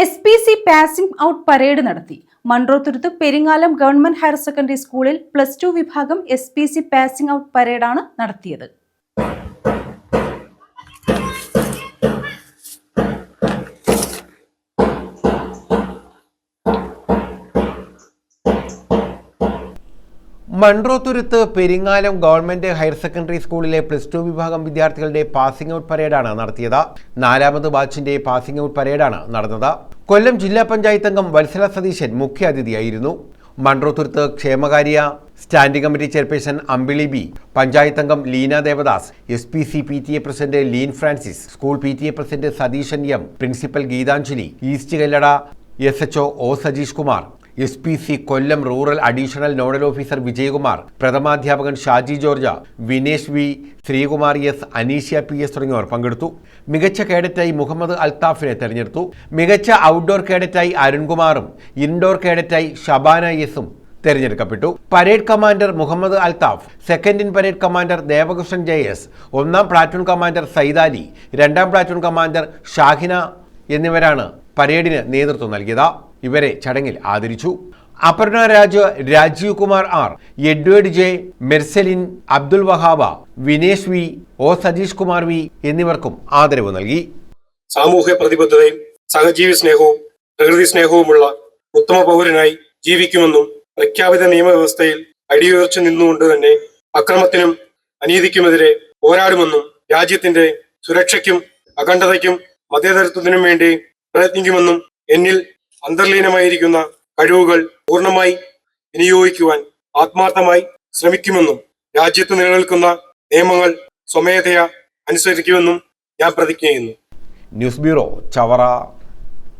S P C passing out parade നടത്തി. Munroethuruthu Peringalam government higher secondary സ്കൂളിൽ plus two വിഭാഗം S P C passing out പരേഡാണ് നടത്തിയത്. Munroethuruthu Peringalam government higher secondary സ്കൂളിലെ plus two വിഭാഗം വിദ്യാർത്ഥികളുടെ passing out പരേഡാണ് നടത്തിയത്. നാലാമത് ബാച്ചിന്റെ പാസിംഗ് ഔട്ട് പരേഡാണ് നടന്നത്. കൊല്ലം ജില്ലാ പഞ്ചായത്ത് അംഗം വത്സല സതീശൻ മുഖ്യാതിഥിയായിരുന്നു. മൺട്രോത്തുരുത്ത് ക്ഷേമകാര്യ standing committee chairperson Ambili B panchayat അംഗം Leena Devadas S P C P T A president Leen Francis school P T A president Satheesan M principal Geethanjali east Kallada S H O Sajeesh Kumar S P C Kollam rural additional nodal officer Vijayakumar പ്രഥമാധ്യാപകൻ Shaji George Vinesh V Sreekumar S Aneeshya P S തുടങ്ങിയവർ പങ്കെടുത്തു. മികച്ച കേഡറ്റായി മുഹമ്മദ് അൽത്താഫിനെ തെരഞ്ഞെടുത്തു. മികച്ച outdoor കേഡറ്റായി അരുൺകുമാറും indoor കേഡറ്റായി Shabana എസും തെരഞ്ഞെടുക്കപ്പെട്ടു. Parade commander Muhammad Althaf second in parade commander Devakrishnan J S ഒന്നാം പ്ലാറ്റൂൺ കമാൻഡർ സൈദാലി രണ്ടാം പ്ലാറ്റൂൺ കമാൻഡർ ഷാഹിന എന്നിവരാണ് പരേഡിന് നേതൃത്വം നൽകിയത് ഇവരെ ചടങ്ങിൽ ആദരിച്ചു. Aparna Raj Rajeev Kumar R Edward J Merceline Abdul Wahaba Vinesh V O Satheesh Kumar V എന്നിവർക്കും ആദരവ് നൽകി. സാമൂഹ്യ പ്രതിബദ്ധതയും സഹജീവി സ്നേഹവും പ്രകൃതി സ്നേഹവുമുള്ള ഉത്തമ പൗരനായി ജീവിക്കുമെന്നും പ്രഖ്യാപിത നിയമവ്യവസ്ഥയിൽ അടിയുയർച്ചു നിന്നുകൊണ്ട് തന്നെ അക്രമത്തിനും അനീതിക്കുമെതിരെ പോരാടുമെന്നും രാജ്യത്തിന്റെ സുരക്ഷയ്ക്കും അഖണ്ഡതയ്ക്കും മതേതരത്വത്തിനും വേണ്ടി പ്രയത്നിക്കുമെന്നും എന്നിൽ അന്തർലീനമായിരിക്കുന്ന കഴിവുകൾ പൂർണമായി വിനിയോഗിക്കുവാൻ ആത്മാർത്ഥമായി ശ്രമിക്കുമെന്നും രാജ്യത്ത് നിലനിൽക്കുന്ന നിയമങ്ങൾ സ്വമേധയാ അനുസരിക്കുമെന്നും ഞാൻ പ്രതിജ്ഞ ചെയ്യുന്നു. News bureau Chavara.